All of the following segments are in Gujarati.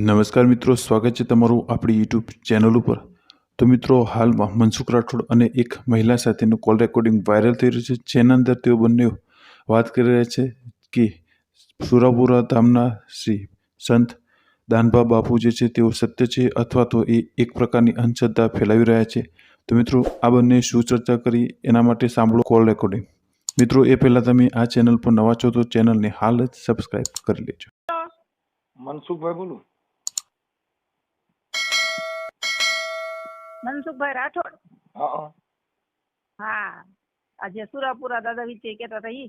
નમસ્કાર મિત્રો, સ્વાગત છે તમારું આપણી યુટ્યુબ ચેનલ ઉપર. તો મિત્રો, હાલમાં મનસુખ રાઠોડ અને એક મહિલા સાથેનું કોલ રેકોર્ડિંગ વાયરલ થઈ રહ્યું છે. જેના અંદર તેઓ બંને વાત કરી રહ્યા છે કે સુરાપુરા ધામના શ્રી સંત દાનભા બાપુ જે છે, તેઓ સત્ય છે અથવા તો એ એક પ્રકારની અંધશ્રદ્ધા ફેલાવી રહ્યા છે. તો મિત્રો, આ બંને શું ચર્ચા કરી, એના માટે સાંભળો કોલ રેકોર્ડિંગ મિત્રો, એ પહેલાં તમે આ ચેનલ પર નવા છો તો ચેનલને હાલ જ સબસ્ક્રાઈબ કરી લેજો. મનસુખભાઈ બોલું. મનસુખભાઈ રાઠોડ? હા આજે સુરાપુરા દાદા વિશે કેતા હતા ઈ?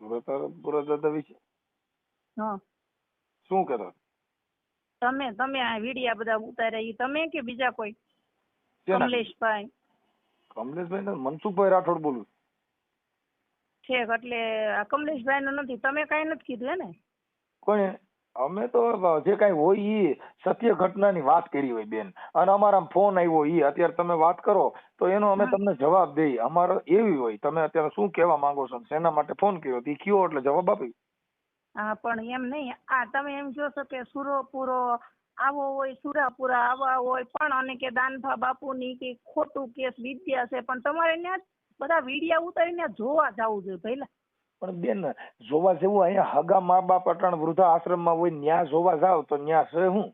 સુરાપુરા દાદા વિશે? હં. શું કરો? તમે તમે આ વિડિયા બધા ઉતાર્યા ઈ. તમે કે બીજા કોઈ? કમલેશભાઈ. કમલેશભાઈ ને મનસુખભાઈ રાઠોડ બોલું છેક એટલે આ કમલેશભાઈ નું નથી. તમે કઈ નથી કીધું હે ને? કોણે? અમે તો જે કાંઈ હોય ઈ સત્ય ઘટનાની વાત કરી હોય બેન. અને અમારા ફોન આવ્યો ઈ અત્યારે તમે વાત કરો તો એનો અમે તમને જવાબ દઈ. અમારો એવી હોય તમે અત્યારે શું કહેવા માંગો છો? શેના માટે ફોન કર્યો? ઈ કયો એટલે જવાબ આપી હા પણ એમ નહીં. આ તમે એમ જોશો કે કે સુરોપુરો આવો હોય સુરાપુરા આવા હોય પણ અને કે દાનભા બાપુની કે ખોટું કેસ વિદ્યા છે. પણ તમારે ત્યાં બધા વિડિયા ઉતારીને જોવા જવું જોઈએ પહેલા પણ બેન જોવા જેવું અહીંયા હગા મા બાપ અટાણ વૃદ્ધા આશ્રમમાં હોય ન્યા જોવા જાવ તો ન્યા છે હું?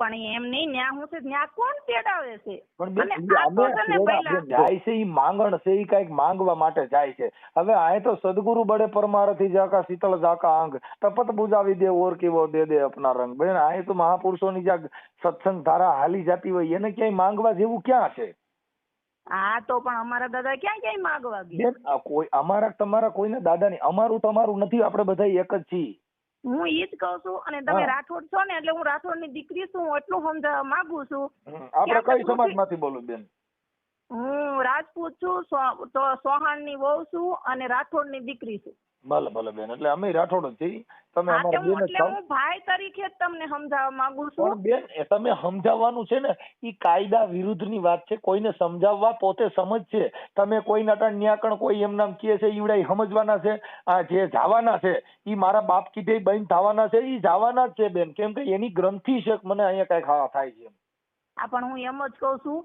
પણ એમ નહીં ન્યા હું છે ન્યા કોણ તેડાવે છે? પણ આ જાય છે ઈ માંગણ છે ઈ કંઈક માંગવા માટે જાય છે. હવે આય તો સદગુરુ બડે પરમારથી જાકા શીતળ જાકા અંગ તપત બુજાવી દે ઓર કેવો દે દે અપના રંગ. બેન આય તો મહાપુરુષોની જ્યાં સત્સંગ ધારા હાલી જતી હોય એને ક્યાંય માંગવા જેવું ક્યાં છે? હા તો પણ અમારા દાદા ક્યાં ક્યાંય માગવા ગયા? બેન આ કોઈ અમારા તમારા કોઈને દાદા નહીં અમારું તમારું નથી આપણે બધા એક જ છીએ. હું ઈ જ કહું છું અને તમે હા. રાઠોડ છો ને એટલે હું રાઠોડની દીકરી છું હું એટલું સમજાવવા માંગુ છું. હમ, આપણે ક્યાં કઈ તો સમાજમાંથી બોલું બેન? હું રાજપૂત છું સો- તો સોહાણની વહુ છું અને રાઠોડની દીકરી છું. ભલે ભલે બેન એટલે અમે રાઠોડ જ છીએ. તમે હા, અમારા હું બેન જ એટલે થાવ. ભાઈ તરીકે જ તમને સમજાવવા માંગુ પણ બેન એ તમે સમજાવવાનું છે ને એ કાયદા વિરુદ્ધની વાત છે કોઈને સમજાવવા પોતે સમજ છે. તમે કોઈ નટણ ન્યાકણ કોઈ એમ નામ કહે છે ઈવડા ઈ સમજવાના છે આ જે જાવાના છે એ મારા બાપ કીધે ઈ બંધ થવાના છે એ જાવાના જ છે બેન. કેમ કે એની ગ્રંથિ છે મને અહીંયા કઈ ખાવા થાય છે. આ પણ હું એમ જ કહું છું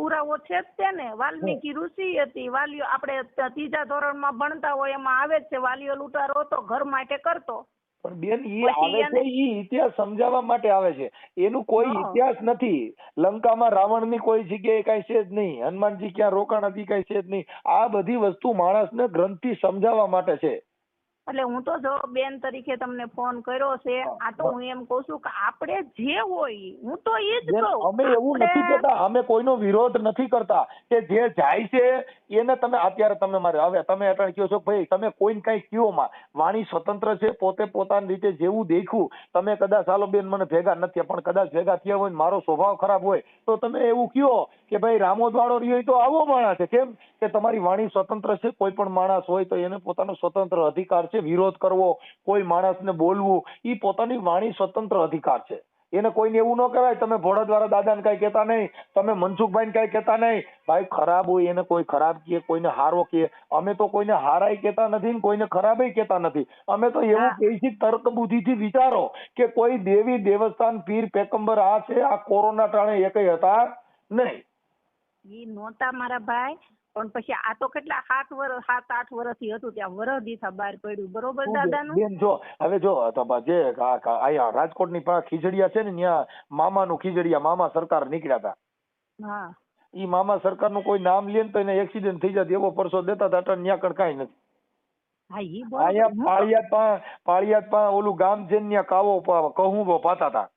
પુરાવો છે જ તે ને. વાલ્મીકી ઋષિ હતી. વાલીઓ આપણે ત્રીજા ધોરણમાં ભણતા હોય એમાં આવે છે. વાલીઓ લૂંટારો હતો ઘર માટે કરતો. પણ બેન ઈ આવે છે ઈ ઇતિહાસ સમજાવવા માટે આવે છે. એનું કોઈ ઇતિહાસ નથી. લંકામાં રાવણની કોઈ જગ્યાએ કઈ છે જ નહીં. હનુમાનજી ક્યાં રોકાણ હતી કઈ છે જ નહીં. આ બધી વસ્તુ માણસને ગ્રંથિ સમજાવવા માટે છે. એટલે હું તો જો બેન તરીકે તમને ફોન કર્યો છે. આ તો હું. એમ કહું છું કે આપણે જે હોય હું તો એ જ કહું. અમે એવું નથી કહેતા અમે કોઈનો વિરોધ નથી કરતા કે જે જાય છે એને તમે અત્યારે તમે મારે હવે તમે અટણ કહો છો ભાઈ તમે કોઈને કઈ કયો માં વાણી સ્વતંત્ર છે પોતે પોતાની રીતે જેવું દેખ્યું. તમે કદાચ હાલો બેન મને ભેગા નથી પણ કદાચ ભેગા થયા હોય મારો સ્વભાવ ખરાબ હોય તો તમે એવું કયો કે ભાઈ રામોદ વાળો રહ્યો તો આવો માણસ છે. કેમ? કે તમારી વાણી સ્વતંત્ર છે કોઈ પણ માણસ હોય તો એને પોતાનો સ્વતંત્ર અધિકાર છે વિરોધ કરવો કોઈ માણસને બોલવું એ પોતાની વાણી સ્વતંત્ર અધિકાર છે. એને કોઈને એવું ન કરાય તમે ભોળા દ્વારા દાદાને કઈ કહેતા નહીં તમે મનસુખભાઈને કઈ કહેતા નહીં. ભાઈ ખરાબ હોય એને કોઈ ખરાબ કહે કોઈને હારો કહે અમે તો કોઈને હારાય કહેતા નથી ને કોઈને ખરાબય કહેતા નથી. અમે તો એવું. કહીએ છીએ તર્ક બુદ્ધિથી વિચારો કે કોઈ દેવી દેવસ્થાન પીર પેકંબર આ છે આ કોરોના ટાણે એકય હતા નહીં. એ નહોતા મારા ભાઈ. પણ પછી આ તો કેટલા સાત વર્ષ સાત આઠ વર્ષથી હતું ત્યાં વરસ દીથા બહાર પડ્યું. બરોબર દાદાનું? બેન જો હવે જો જે અહીંયા રાજકોટની પાસે ખીજડીયા છે ને ત્યાં મામાનું ખીજડીયા મામા સરકાર નીકળ્યા હતા હા. ઈ મામા સરકારનું કોઈ નામ લે ને તો એને એક્સિડન્ટ થઈ જાય એવો પરસો દેતા હતા અટાણે ન્યા કણ કાંઈ નથી. અહીંયા પાળિયાદ પા પાળિયાદ પા ઓલું ગામ છે ત્યાં કાવો કહું પાતા હતા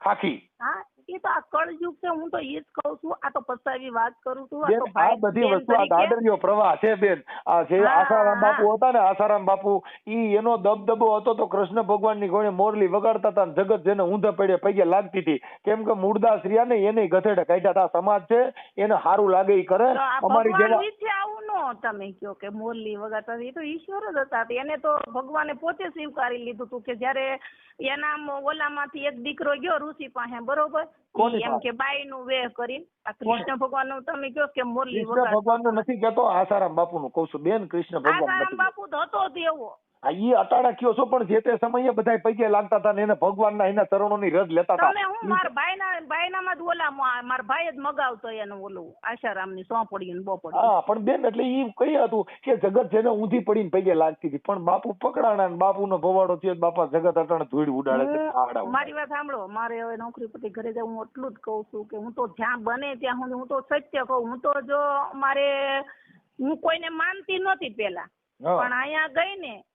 ખાખી. હા એ તો આ કળયુગ છે હું તો એ જ કહું છું. આ તો પસ્તાવી વાત કરું છું આ તો આ બધી વસ્તુ આ દાદરીઓ પ્રવાહ છે બેન. આ જે આસારામ બાપુ હતા ને આસારામ બાપુ ઈ એનો દબદબો હતો તો કૃષ્ણ ભગવાનની કોણે મોરલી વગાડતા હતા જગત જેને ઊંધા પડે પગે લાગતી હતી. કેમ કે મૂળદાસ રહ્યા ને એને ગધેડે કાઢ્યા હતા. સમાજ છે એને સારું લાગે ઈ કરે. અમારી જેવા આવું નો તમે કયો કે મોરલી વગાડતા એ તો ઈશ્વર જ હતા. એને તો ભગવાને પોતે સ્વીકારી લીધું હતું કે જ્યારે એના ઓલામાંથી એક દીકરો ગયો ઋષિ પાસે બરોબર? એમ કે બાઈ નું વેહ કરીને. આ કૃષ્ણ ભગવાનનું તમે કયો કે મોરલી કૃષ્ણ ભગવાન નથી કેતો આસારામ બાપુ નું કઉ છું. બેન કૃષ્ણ ભગવાન આસારામ બાપુ તો હતો જ એવો. હા ઈ કયો છો પણ જે તે સમયે બધા પૈકે લાગતા હતા ને એને ભગવાનના એના ચરણોની રજ લેતા હતા. તમે હું મારા ભાઈના ભાઈનામાં જ ઓલા માર ભાઈ જ મગાવતો એનું ઓલું આશારામની સોંપડી ને બોપડી. હા પણ બેન એટલે ઈ કહી હતું કે જગત જેને ઊંધી પડીને પૈકે લાગતી હતી. પણ બાપુ પકડાણા ને બાપુનો ભવાડો થયો બાપા જગત અટાણે ધૂળ ઉડાડે છે. મારી વાત સાંભળો. મારે હવે નોકરી પરથી ઘરે જાવ હું એટલું જ કહું છું કે હું તો જ્યાં બને ત્યાં હું તો સત્ય કહું. હું તો જો મારે હું કોઈને માનતી નહોતી પેલા પણ અહીંયા ગઈ ને.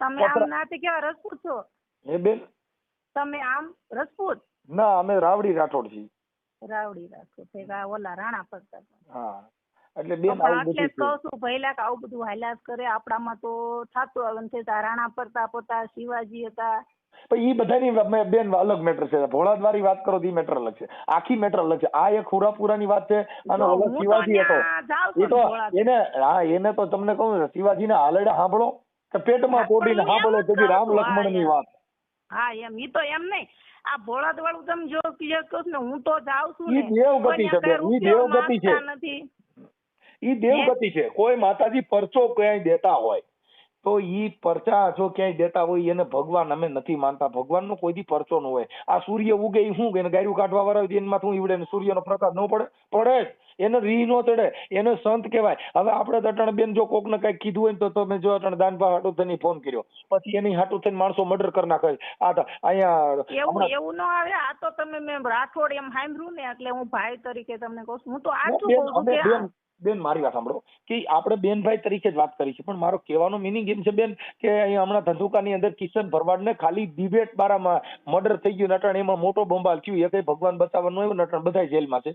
તમે આમ નાતે કેવા રજપૂત છો? એ બેન? તમે આમ રજપૂત ના અમે રાવડી રાઠોડ છીએ. રાવડી રાઠોડ છે આ ઓલા રાણા પ્રતાપ હા. એટલે બેન આવું એટલે બધું કહું છું ભઈલા કે આવું બધું હાલાસ કરે. આપણામાં તો થાતું આવે છે તા રાણા પ્રતાપ પોતા શિવાજી હતા. પણ ઈ બધાની બેન અલગ મેટર છે. ભોળાદવારી વાત કરો ઈ મેટર અલગ છે. આખી મેટર અલગ છે. આ એક હુરાપુરાની વાત છે અને ઓલો શિવાજી હતો. એ તો એને હા એને તો તમને કહું શિવાજીના હાલડા સાંભળો. પેટમાં હા, પણ પોડીને હું એમ સાંભળો જ તો રામ લક્ષ્મણની વાત. હા એમ. ઈ તો એમ નહીં. આ ભોળાદ વાળું તમે જો કહો ને હું તો જાઉં છું ઈ દેવગતિ છે બેન, ઈ દેવગતિ છે. ઈ દેવગતિ છે. કોઈ માતાજી પરચો ક્યાંય દેતા હોય તો ઈ પરચા જો ક્યાંય દેતા હોય એને ભગવાન અમે નથી માનતા. ભગવાનનો કોઈ દી પરચો ન હોય. આ સૂર્ય ઉગે ઈ શું કે ગાયું કાઢવા વાળા હોય એમાં શું ઈવડે ને સૂર્યનો પ્રકાશ ન પડે? પડે એને રી નો ચડે એને સંત કહેવાય. હવે આપણે અટણ બેન જો કોકને કઈ કીધું હોય તો તમે જો અટણ દાનભા હાટુ થઈને ફોન કર્યો. પછી એની હાટુ થઈને માણસો મર્ડર કરી નાખે આ અહીંયા એવું એવું ન આવે. આ તો તમે મેં રાઠોડ એમ સાંભળ્યું ને એટલે હું ભાઈ તરીકે તમને કહું છું. હું તો આટલું બેન, કહું છું બેન મારી વાત સાંભળો. કે આપણે બેનભાઈ તરીકે જ વાત કરી છે. પણ મારો કહેવાનો મિનિંગ એમ છે બેન કે અહીંયા હમણાં ધંધુકાની અંદર કિશન ભરવાડને ખાલી ડિબેટ બારામાં મર્ડર થઈ ગયું નટણ એમાં મોટો બંબાલ થયું એ કઈ ભગવાન બતાવવાનું એવું નટણ બધા જેલમાં છે.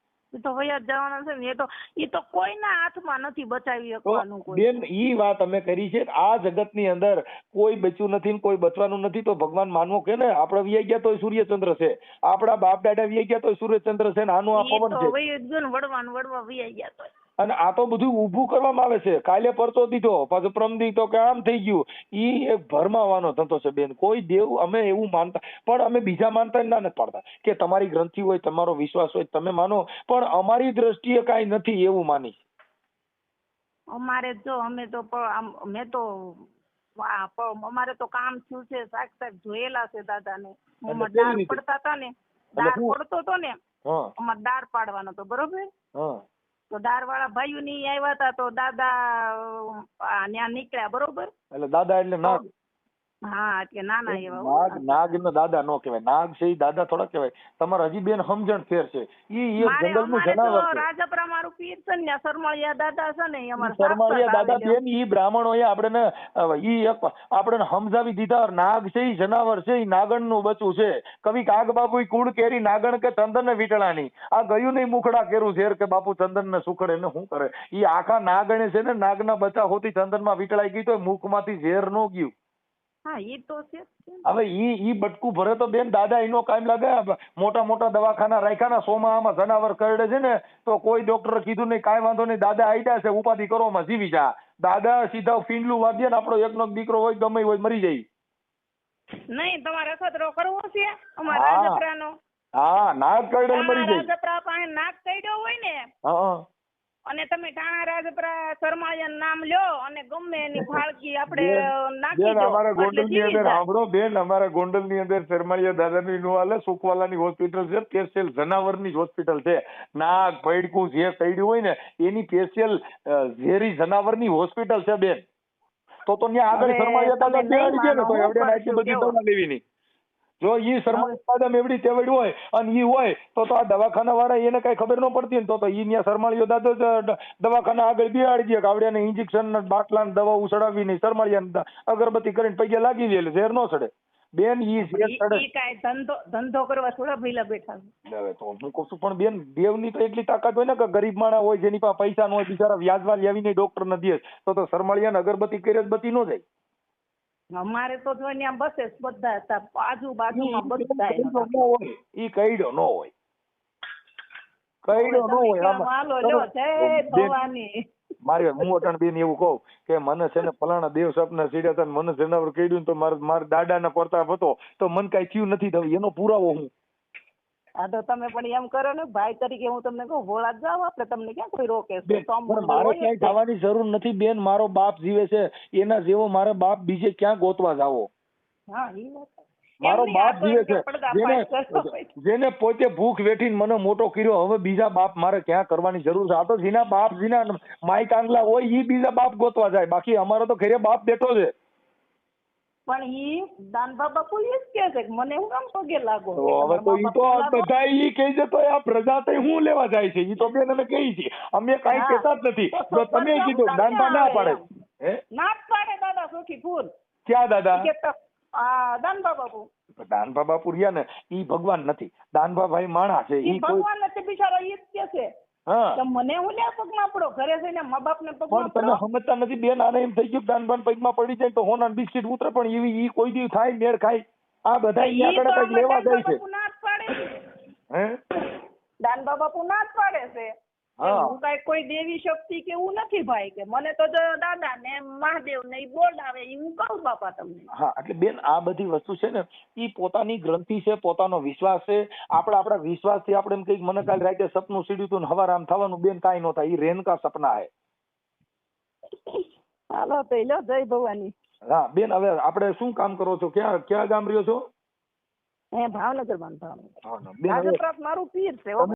તો વયા જવાના છે ને એ તો એ તો કોઈના હાથમાં નથી બચાવી શકવાનું કોઈ. બેન ઈ વાત અમે કરી છે આ જગતની અંદર કોઈ બચ્યું નથી ને કોઈ બચવાનું નથી તો ભગવાન માનવો કે ને? આપણે વિયા ગયા તોય સૂર્યચંદ્ર છે. આપણા બાપ દાદા વિયા ગયા તોય સૂર્યચંદ્ર છે ને આનું આ પવન છે. વડવાન વડવા ગયું ને વળવાનું વળવા વયા ગયા તો અને આ તો બધું ઊભું કરવામાં આવે છે. કાલે પરચો દીધો પાછો પ્રમ દીધો કે આમ થઈ ગયું. ઈ એક ભરમાવાનો ધંધો છે બેન. કોઈ દેવ અમે એવું માનતા પણ અમે બીજા માનતા ના નથી પાડતા કે તમારી ગ્રંથિ હોય તમારો વિશ્વાસ હોય તમે માનો. પણ અમારી દ્રષ્ટિએ કાંઈ નથી એવું માની. અમારે જો અમે તો મેં તો અમારે તો કામ થયું છે સાક્ષાત જોયેલા છે દાદાને. મોંમાં દાળ પડતા હતા ને દાળ પડતો હતો ને અમારે દાળ પાડવાનો તો બરોબર? તો દાર વાળા ભાઈઓ ની આવ્યા હતા તો દાદા ન્યા નીકળ્યા બરોબર? એટલે દાદા એટલે નાગ હા એટલે નાના એવા નાગ નાગ ને દાદા નો કહેવાય. નાગ છે ઈ દાદા થોડા કહેવાય. તમારે હજી બેન સમજણ ફેર છે. ઈ એક મારે જંગલનું જનાવર છે. રાજપરા મારું પીર છે ને ત્યાં દાદા છે ને અમારા શરમાળિયા દાદા આવેલા. બેન ઈ બ્રાહ્મણો એ આપણે ઈ એક આપણે સમજાવી દીધા નાગ છે ઈ જનાવર છે નાગણનું બચ્ચું છે. કવિ કાગ બાપુ કુડ કુળ કેરી નાગણ કે ચંદન ને વીટળાની આ ગયું નહીં મુખડા કેરું ઝેર કે બાપુ ચંદન ને સુખડે ને શું કરે? એ આખા નાગણે છે ને નાગના બચ્ચા હોતી ચંદનમાં વીટળાઈ ગઈ તો મુખમાંથી ઝેર નો ગયું. હા એ તો છે હવે ઈ ઈ બટકું ભરે તો બેન દાદા એનો કાયમ લાગે. મોટા મોટા દવાખાના રાખ્યા ના સોમાં આમાં જનાવર કરડે છે ને તો કોઈ ડોક્ટર કીધું નહીં કાંઈ વાંધો નહીં દાદા આઈડા છે ઉપાધિ કરો માં જીવી જા. દાદા સીધા ફીંડલું વાદ્ય ને આપણો એકનો નોક દીકરો હોય ગમે હોય મરી જાય. નહીં તમારે અખતરો કરવો છે? અમારા હા. નાક કરડે મરી જાય. પાસે નાક કરડ્યો હોય ને હા. અને તમે ટાણા રાજપરા શર્માયન નામ લ્યો અને ગમે એની ફાળકી આપણે નાખી બેન અમારા ગોંડલની અંદર. સાંભળો બેન અમારા ગોંડલની અંદર શર્માળિયા દાદાની નું હાલે સુખવાલાની હોસ્પિટલ છે સ્પેશિયલ જનાવરની હોસ્પિટલ છે. નાગ પૈડકું જે સૈડ્યું હોય ને એની સ્પેશિયલ ઝેરી જનાવરની હોસ્પિટલ છે બેન. તો તો ત્યાં આગળ શર્માયા દાદા ને તો એવડે આટલી બધી દવા લેવી નહીં જો ઈ શર્માળિયા દાદા એવડી તેવડ હોય અને ઈ હોય તો તો આ દવાખાના વાળા એને કઈ ખબર ન પડતી ને તો તો ઈ ન્યા શર્માળિયો દાદો દવાખાના આગળ બિહાડી દે કે આવડે ઇન્જેક્શન ને બાટલા ને દવા ઉસડાવી નહીં શર્માળિયા અગરબત્તી કરીને પગે લાગી દે એટલે ઝેર ન સડે. બેન ઈ ધંધો ધંધો કરવા થોડા ભીલા બેઠા હવે તો હું કહું છું પણ બેન દેવની તો એટલી તાકાત હોય ને કે ગરીબ માણસ હોય જેની પાસે પૈસા ન હોય બિચારા વ્યાજવા લાવીને ડોક્ટર ન દે તો તો શર્માળિયા ને અગરબત્તી કરે જ બત્તી ન જાય. અમારે તો જો ત્યાં બસે બધા હતા આજુબાજુમાં બધા ઈ કઈડો નો હોય. કઈડો નો હોય હાલો લ્યો? જય ભવાની. મારી હું અટાણ બેન એવું કહું કે મને છે ને ફલાણા દેવ સપના સીડ્યા હતા મને જનાવર ને તો મારા મારા દાદાના પ્રતાપ હતો તો મને કઈ થયું નથી થયું એનો પુરાવો હું. હા તો તમે પણ એમ કરો ને ભાઈ તરીકે હું તમને કહું ભોળા જ જાઓ આપણે તમને ક્યાં કોઈ રોકે? છે મારે ક્યાંય જવાની જરૂર નથી બેન મારો બાપ જીવે છે એના જેવો મારે બાપ બીજે ક્યાં ગોતવા જાવો? હા એ વાત મારો બાપ જીવે છે. જેને પોતે ભૂખ વેઠીને મને મોટો કર્યો હવે બીજા બાપ મારે ક્યાં કરવાની જરૂર છે? આ તો જેના બાપ જીના માઈક આંગલા હોય એ બીજા બાપ ગોતવા જાય. બાકી અમારો તો ઘરે બાપ બેઠો છે. પણ ઈ દાનબા બાપુ ઈ જ કહે છે? કે મને હું કામ પગે લાગો? હવે તો ઈ તો બધા ઈ કહે છે તો આ પ્રજા તો હું લેવા જાય છે? ઈ તો બેન અમે કહી છે અમે કાંઈ કહેતા જ નથી. તો તમે કીધું દાનબા ના પાડે. ના પાડે દાદા સુખી ફૂલ ક્યાં દાદા? કે બાપુ દાનભા બાપુ રહ્યા ને ઈ ભગવાન નથી. દાનભા ભાઈ માણા છે. ઈ ઈ ભગવાન નથી બિચારો ઈ જ કે છે. હા. કે મને હું લે પગમાં પડો? ઘરે જઈને મા બાપ ને પગમાં પણ તમે સમજતા નથી બેન આને એમ થઈ ગયું કે દાનભાન પગમાં પડી જાય તો હોના બિસ્કિટ ઉતરે પણ એવી ઈ કોઈ દી થાય મેળ ખાય. આ બધા અહીંયા આગળ કંઈક લેવા જાય છે. હે? દાનબા બાપુ ના જ પાડે છે. હા. હું કઈ કોઈ દેવી શક્તિ કે એવું નથી ભાઈ કે મને તો દાદા ને મહાદેવ ને બોલાવે એ હું કહું બાપા તમને. હા એટલે બેન આ બધી વસ્તુ છે ને એ પોતાની ગ્રંથિ છે પોતાનો વિશ્વાસ છે. આપણે આપણા વિશ્વાસથી આપણે એમ કંઈક મને કાલ રાતે સપનું સીડ્યું હતું હવાર આમ થવાનું બેન કાંઈ ન થાય રેનકા સપના હે હાલો તો જય ભવાની. હા બેન હવે આપણે શું કામ કરો છો? ક્યાં ક્યાં ગામ રહ્યો છો? હે ભાવનગર. માં ભાવનગર મારું પીર છે